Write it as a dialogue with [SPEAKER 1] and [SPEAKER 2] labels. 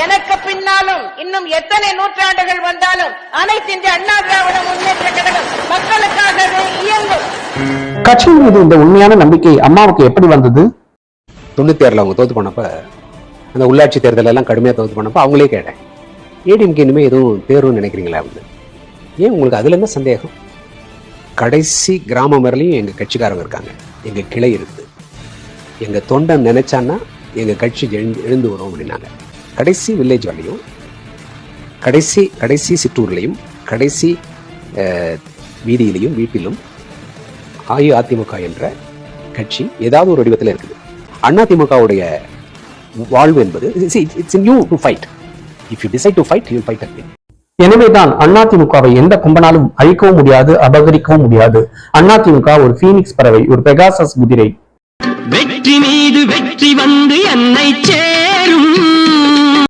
[SPEAKER 1] எனக்கு பின்னாலும் இன்னும் எத்தனை நூற்றாண்டுகள் வந்தாலும் அனைத்து இந்திய அண்ணா திராவிட முன்னேற்ற கழகம் மக்களுக்காகவே இயங்கும்.
[SPEAKER 2] கட்சியின் மீது இந்த உண்மையான நம்பிக்கை அம்மாவுக்கு எப்படி வந்தது?
[SPEAKER 3] தொண்ணூத்தி ஆறுல அவங்க தோத்து போனப்ப அந்த உள்ளாட்சி தேர்தல் எல்லாம் கடுமையா தோத்து போனப்ப அவங்களே கேட்டேன். ஏடிஎம்கே இனிமே எதுவும் தேர்வுன்னு நினைக்கிறீங்களா அப்படின்னு. ஏன் உங்களுக்கு அதுல என்ன சந்தேகம்? கடைசி கிராமம் வரலையும் எங்க கட்சிக்காரங்க இருக்காங்க. எங்க கிளை இருக்குது. எங்க தொண்டன் நினைச்சான்னா எங்க கட்சி எழுந்து எழுந்து வரும் அப்படின்னாங்க. கடைசி வில்லேஜ் வரலையும் கடைசி கடைசி சிற்றூர்லையும் கடைசி வீதியிலையும் வீட்டிலும் அஇஅதிமுக என்ற கட்சி ஏதாவது ஒரு வடிவத்தில் இருக்குது. அதிமுகவுடைய வாழ்வு என்பது it's new to fight if you decide to fight you fight again
[SPEAKER 2] எனவேதான் அதிமுகவை எந்த கும்பனாலும் அழிக்கவும் முடியாது அபகரிக்கவும் முடியாது. அதிமுக ஒரு பீனிக்ஸ் பறவை ஒரு பெகாசஸ் குதிரை.
[SPEAKER 4] வெற்றி மீது வெற்றி வந்து என்னை